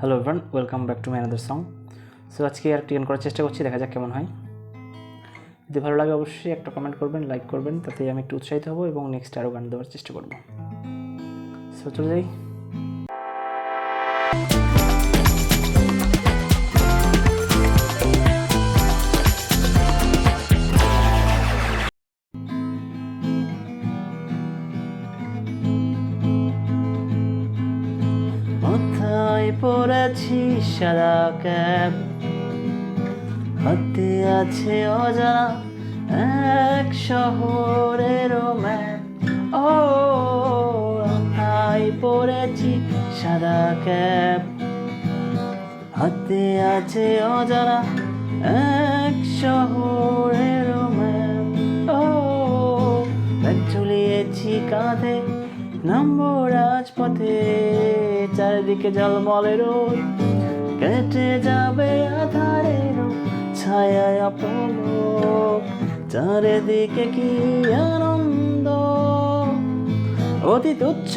Hello everyone welcome back to my another song so আজকে আর টিকান করার চেষ্টা করছি, দেখা যাক কেমন হয়। যদি ভালো লাগে অবশ্যই একটা কমেন্ট করবেন লাইক করবেন তাতে আমি একটু উৎসাহিত হব এবং নেক্সট আরও গান দেওয়ার চেষ্টা করব। সো চলে যাই। পড়েছি সাদা ক্যাব হাতে আছে অজানা এক শহরের ও মাথায় পড়েছি সাদা ক্যাব হাতে আছে অজানা এক শহরের ম্যাপ। ও ঝুলিয়েছি কাঁধে নম্বর রাজপথে। চারিদিকে জলমলে রোদ। কেটে যাবে আধারের ছায়ায় অপলোক চারিদিকে কি আনন্দ? অতি তুচ্ছ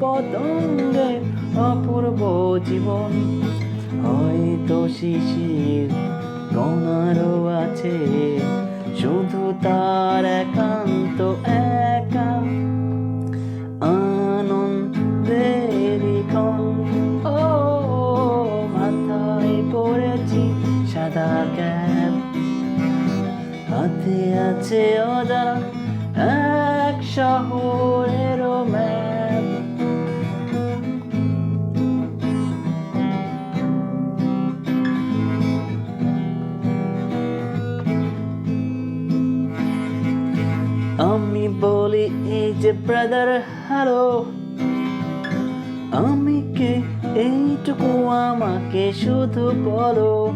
পতঙ্গে অপূর্ব জীবন। হয়তো শিশির কণারও আছে, শুধু তার একান্ত হাতে আছে অজানা এক শহরের আমি বলি এই যে ব্রাদার হ্যালো আমি কে এইটুকু আমাকে শুধু বলো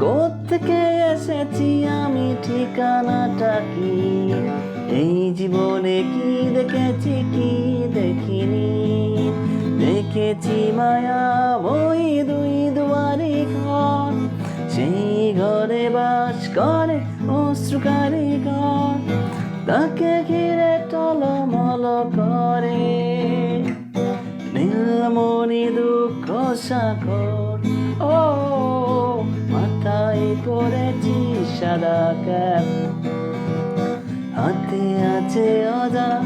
কোথেকে এসেছি আমি ঠিকানাটা কি? এই জীবনে কি দেখেছি, কি দেখিনি? দেখেছি মায়া, ওই দুই দুয়ারি ঘর। সেই ঘরে বাস করে অশ্রুকারী ঘর। তাকে ঘিরে টলমল করে। নীলমণি দুঃখ সাগর। ও, মাথায় পড়েছি সাদা ক্যাপ। হাতে আছে অজানা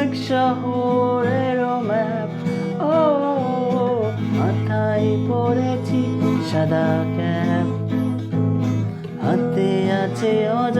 এক শহরের ম্যাপ। ও, মাথায় পড়েছি সাদা ক্যাপ। হাতে আছে অজানা